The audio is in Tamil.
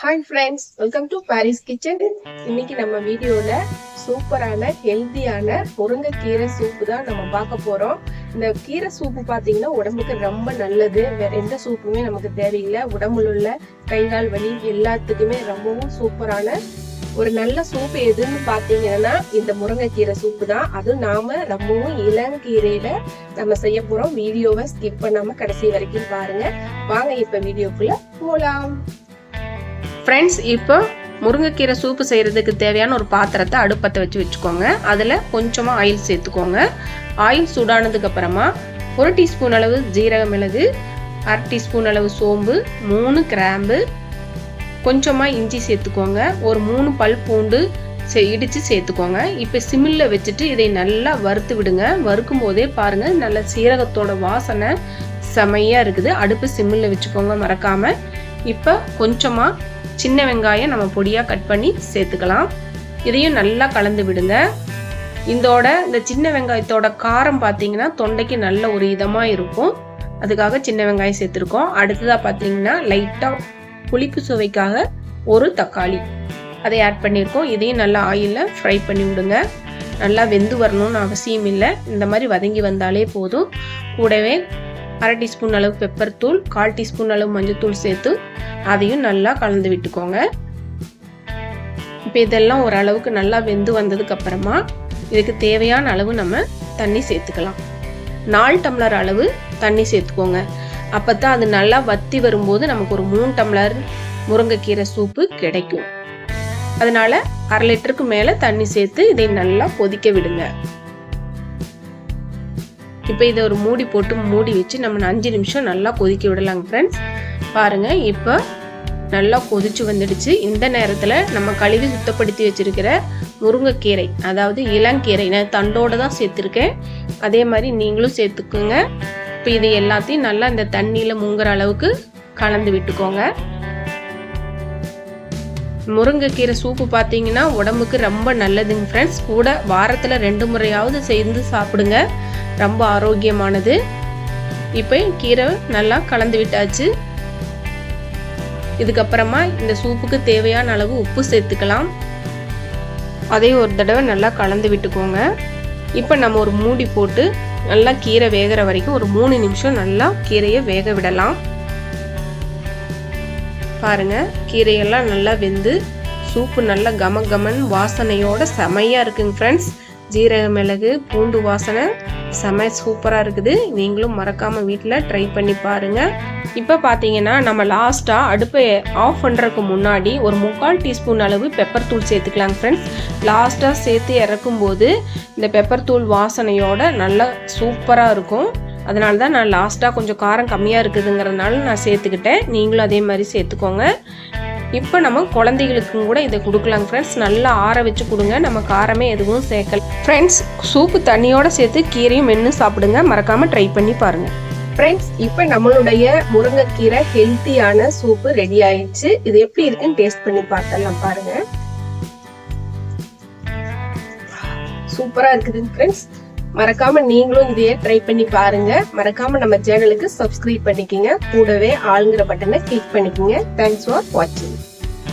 Hi friends welcome to Paris kitchen இன்னைக்கு நம்ம வீடியோல சூப்பரான ஹெல்த்தியான முருங்கைக்கீரை சூப்பு தான் நம்ம பார்க்க போறோம். இந்த கீரை சூப்பு பார்த்தீங்கன்னா உடம்புக்கு ரொம்ப நல்லது. வேற எந்த சூப்புமே நமக்கு தேவையில்லை. உடம்புல உள்ள கை கால் வலி எல்லாத்துக்குமே ரொம்பவும் சூப்பரான ஒரு நல்ல சூப்பு எதுன்னு பார்த்தீங்கன்னா இந்த முருங்கைக்கீரை சூப்பு தான். அதுவும் நாம ரொம்பவும் இளங்கீரையில நம்ம செய்ய போறோம். வீடியோவை ஸ்கிப் பண்ணாம கடைசி வரைக்கும் பாருங்க. வாங்க இப்ப வீடியோக்குள்ள போலாம். ஃப்ரெண்ட்ஸ் இப்போ முருங்கைக்கீரை சூப்பு செய்கிறதுக்கு தேவையான ஒரு பாத்திரத்தை அடுப்பத்தை வச்சு வச்சுக்கோங்க. அதில் கொஞ்சமாக ஆயில் சேர்த்துக்கோங்க. ஆயில் சூடானதுக்கு அப்புறமா ஒரு டீஸ்பூன் அளவு ஜீரக மிளகு அரை டீஸ்பூன் அளவு சோம்பு மூணு கிராம்பு கொஞ்சமாக இஞ்சி சேர்த்துக்கோங்க. ஒரு மூணு பல் பூண்டு சே இடித்து சேர்த்துக்கோங்க. இப்போ சிம்மில் வச்சுட்டு இதை நல்லா வறுத்து விடுங்க. வறுக்கும் போதே பாருங்கள் நல்ல சீரகத்தோட வாசனை செமையாக இருக்குது. அடுப்பு சிம்மில் வச்சுக்கோங்க மறக்காமல் இப்போ கொஞ்சமாக சின்ன வெங்காயம் நம்ம பொடியாக கட் பண்ணி சேர்த்துக்கலாம். இதையும் நல்லா கலந்து விடுங்க. இதோட இந்த சின்ன வெங்காயத்தோட காரம் பார்த்தீங்கன்னா தொண்டைக்கு நல்ல ஒரு இதமாக இருக்கும். அதுக்காக சின்ன வெங்காயம் சேர்த்துருக்கோம். அடுத்ததாக பார்த்தீங்கன்னா லைட்டாக புளிப்பு சுவைக்காக ஒரு தக்காளி. அதை ஆட் பண்ணியிருக்கோம் இதையும் நல்லா ஆயிலில் ஃப்ரை பண்ணி விடுங்க. நல்லா வெந்து வரணும்னு அவசியம் இல்லை. இந்த மாதிரி வதங்கி வந்தாலே போதும். கூடவே அரை டீஸ்பூன் அளவு பெப்பர் தூள் கால் டீஸ்பூன் அளவு மஞ்சள் தூள் சேர்த்து அதையும் நல்லா கலந்து விட்டுக்கோங்க. இப்போ இதெல்லாம் ஓரளவுக்கு நல்லா வெந்து வந்ததுக்கு அப்புறமா இதுக்கு தேவையான அளவு நம்ம தண்ணி சேர்த்துக்கலாம். நாலு டம்ளர் அளவு தண்ணி சேர்த்துக்கோங்க. அப்போ தான் அது நல்லா வத்தி வரும்போது நமக்கு ஒரு மூணு டம்ளர் முருங்கைக்கீரை சூப்பு கிடைக்கும். அதனால அரை லிட்டருக்கு மேலே தண்ணி சேர்த்து இதை நல்லா கொதிக்க விடுங்க. இப்போ இதை ஒரு மூடி போட்டு மூடி வச்சு நம்ம அஞ்சு நிமிஷம் நல்லா கொதிக்க விடலாங்க ஃப்ரெண்ட்ஸ் பாருங்க இப்போ நல்லா கொதிச்சு வந்துடுச்சு. இந்த நேரத்தில் நம்ம கழுவி சுத்தப்படுத்தி வச்சிருக்கிற முருங்கைக்கீரை அதாவது இளங்கீரை நான் தண்டோடு தான் சேர்த்துருக்கேன். அதே மாதிரி நீங்களும் சேர்த்துக்குங்க. இப்போ இது எல்லாத்தையும் நல்லா இந்த தண்ணியில் முங்குற அளவுக்கு கலந்து விட்டுக்கோங்க. முருங்கைக்கீரை சூப்பு பார்த்தீங்கன்னா உடம்புக்கு ரொம்ப நல்லதுங்க ஃப்ரெண்ட்ஸ் கூட வாரத்தில் ரெண்டு முறையாவது சேர்ந்து சாப்பிடுங்க. ரொம்ப ஆரோக்கியமானது. இப்போ கீரை நல்லா கலந்து விட்டாச்சு. இதுக்கப்புறமா இந்த சூப்புக்கு தேவையான அளவு உப்பு சேர்த்துக்கலாம். அதையும் ஒரு தடவை நல்லா கலந்து விட்டுக்கோங்க. இப்போ நம்ம ஒரு மூடி போட்டு நல்லா கீரை வேகிற வரைக்கும் ஒரு மூணு நிமிஷம் நல்லா கீரையை வேக விடலாம். பாருங்க கீரையெல்லாம் நல்லா வெந்து சூப்பு நல்லா கம கமன் வாசனையோட செமையாக இருக்குங்க ஃப்ரெண்ட்ஸ் ஜீரக மிளகு பூண்டு வாசனை. செம சூப்பராக இருக்குது. நீங்களும் மறக்காமல் வீட்டில் ட்ரை பண்ணி பாருங்கள் இப்போ பார்த்தீங்கன்னா நம்ம லாஸ்ட்டாக அடுப்பை ஆஃப் பண்ணுறதுக்கு முன்னாடி ஒரு முக்கால் டீஸ்பூன் அளவு பெப்பர் தூள் சேர்த்துக்கலாங்க ஃப்ரெண்ட்ஸ் லாஸ்ட்டாக சேர்த்து இறக்கும்போது இந்த பெப்பர் தூள் வாசனையோட நல்லா சூப்பராக இருக்கும். அதனால தான் நான் லாஸ்ட்டாக கொஞ்சம் காரம் கம்மியாக இருக்குதுங்கிறதுனால நான் சேர்த்துக்கிட்டேன். நீங்களும் அதே மாதிரி சேர்த்துக்கோங்க. இப்போ நம்ம குழந்தைகளுக்கும் கூட இதை கொடுக்கலாம் ஃப்ரெண்ட்ஸ் நல்லா ஆற வச்சு கொடுங்க. நம்ம காரமே எதுவும் சேர்க்கல. ஃப்ரெண்ட்ஸ் சூப்பு தண்ணியோட சேர்த்து கீரையும் மென்று சாப்பிடுங்க. மறக்காமல் ட்ரை பண்ணி பாருங்கள் ஃப்ரெண்ட்ஸ் இப்போ நம்மளுடைய முருங்கைக்கீரை ஹெல்த்தியான சூப்பு ரெடி ஆயிடுச்சு. இது எப்படி இருக்குன்னு டேஸ்ட் பண்ணி பார்த்தலாம் பாருங்க. சூப்பராக இருக்குது ஃப்ரெண்ட்ஸ் மறக்காம நீங்களும் இதையே ட்ரை பண்ணி பாருங்க. மறக்காம நம்ம சேனலுக்கு சப்ஸ்கிரைப் பண்ணிக்கங்க. கூடவே ஆளுங்கிற பட்டனை கிளிக் பண்ணிக்கங்க. தேங்க்ஸ் ஃபார் வாட்சிங்